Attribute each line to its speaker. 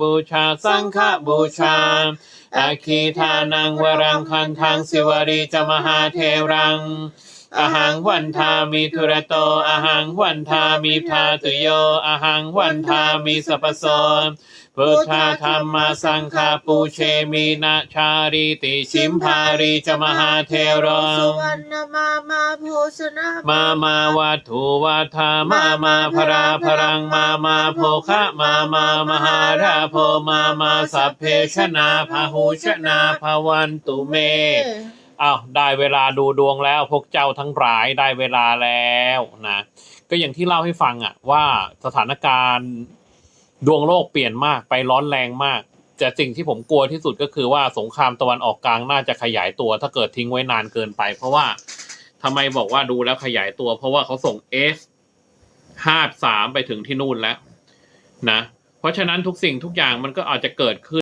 Speaker 1: บูชาสังฆบูชาอาคีทานังวรังคันทังสิวรีจมหาเทรังอาหังวันทามิทุระโตอาหังวันทามิทาตุโยอาหังวันทามิสัพพโส พุทธธรรมสังฆาปูเชมินะชาริติชิมพาริจมหาเทโร
Speaker 2: สุวรรณมามาโภชนะ
Speaker 1: มามาวัตถุวัฏามามาพราพรังมามาโภคะมามามหาราโภมามาสัพเพชนาพาหูชนาภวันตุเมอ้าวได้เวลาดูดวงแล้วพวกเจ้าทั้งหลายได้เวลาแล้วนะก็อย่างที่เล่าให้ฟังอะว่าสถานการณ์ ดวงโลกเปลี่ยนมากไปร้อนแรงมาก แต่สิ่งที่ผมกลัวที่สุดก็คือว่าสงครามตะวันออกกลางน่าจะขยายตัว ถ้าเกิดทิ้งไว้นานเกินไป เพราะว่าทำไมบอกว่าดูแล้วขยายตัว เพราะว่าเขาส่งเอสห้าสามไปถึงที่นู่นแล้ว นะ เพราะฉะนั้นทุกสิ่งทุกอย่างมันก็อาจจะเกิดขึ้น